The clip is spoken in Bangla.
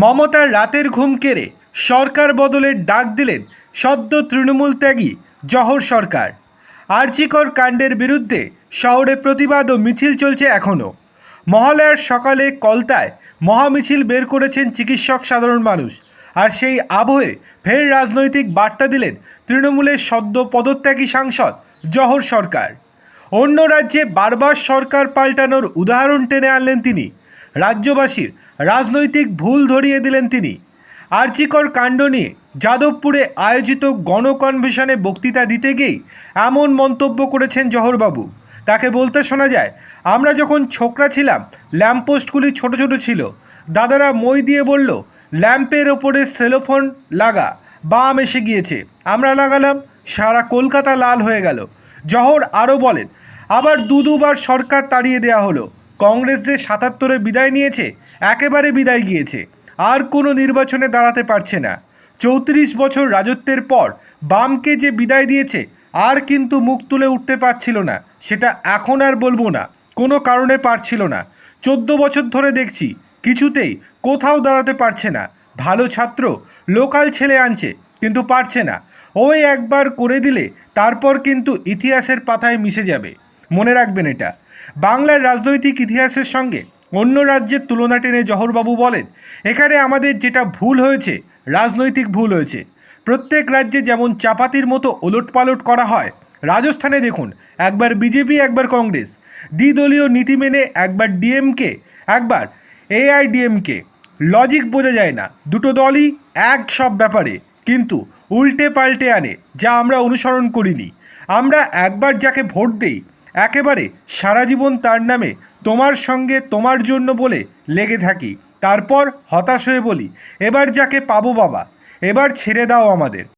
মমতার রাতের ঘুম কেড়ে সরকার বদলের ডাক দিলেন সদ্য তৃণমূল ত্যাগী জহর সরকার। আর্চিকর কাণ্ডের বিরুদ্ধে শহরে প্রতিবাদ ও মিছিল চলছে এখনও। মহালয়ার সকালে কলতায় মহামিছিল বের করেছেন চিকিৎসক সাধারণ মানুষ আর সেই আবহে ফের রাজনৈতিক বার্তা দিলেন তৃণমূলের সদ্য পদত্যাগী সাংসদ জহর সরকার। অন্য রাজ্যে বারবার সরকার পাল্টানোর উদাহরণ টেনে আনলেন তিনি রাজ্যবাসীর রাজনৈতিক ভুল ধরিয়ে দিলেন তিনি। আর্চিকর কাণ্ড নিয়ে যাদবপুরে আয়োজিত গণকনভেশনে বক্তৃতা দিতে গিয়েই এমন মন্তব্য করেছেন জহরবাবু। তাকে বলতে শোনা যায়, আমরা যখন ছোকরা ছিলাম, ল্যাম্পপোস্টগুলি ছোট ছোট ছিল। দাদারা মই দিয়ে বলল, ল্যাম্পের ওপরে সেলোফোন লাগা, বাম এসে গিয়েছে। আমরা লাগালাম, সারা কলকাতা লাল হয়ে গেল। জহর আরও বলেন, আবার দু দুবার সরকার তাড়িয়ে দেওয়া হলো। কংগ্রেস যে সাতাত্তরে বিদায় নিয়েছে, একেবারে বিদায় গিয়েছে। আর কোনো নির্বাচনে দাঁড়াতে পারছে না। চৌত্রিশ বছর রাজত্বের পর বামকে যে বিদায় দিয়েছে, আর কিন্তু মুখ তুলে উঠতে পারছিল না। সেটা এখন আর বলব না। কোনো কারণে পারছিল না। চোদ্দ বছর ধরে দেখছি, কিছুতেই কোথাও দাঁড়াতে পারছে না। ভালো ছাত্র, লোকাল ছেলে আনছে, কিন্তু পারছে না। ওই একবার করে দিলে, তারপর কিন্তু ইতিহাসের পাতায় মিশে যাবে। মনে রাখবেন এটা। বাংলার রাজনৈতিক ইতিহাসের সঙ্গে অন্য রাজ্যের তুলনা টেনে জহরবাবু বলেন, এখানে আমাদের যেটা ভুল হয়েছে, রাজনৈতিক ভুল হয়েছে। প্রত্যেক রাজ্যে যেমন চাপাতির মতো ওলটপালট করা হয়, রাজস্থানে দেখুন, একবার বিজেপি, একবার কংগ্রেস। দ্বিদলীয় নীতি মেনে একবার ডিএমকে, একবার এআইডিএমকে। লজিক বোঝা যায় না, দুটো দলই এক সব ব্যাপারে, কিন্তু উল্টে পাল্টে আনে, যা আমরা অনুসরণ করিনি। আমরা একবার যাকে ভোট দেই একেবারে সারা জীবন তার নামে তোমার সঙ্গে তোমার জন্য বলে লেগে থাকি। তারপর হতাশ হয়ে বলি, এবার যাকে পাবো বাবা, এবার ছেড়ে দাও আমাদের।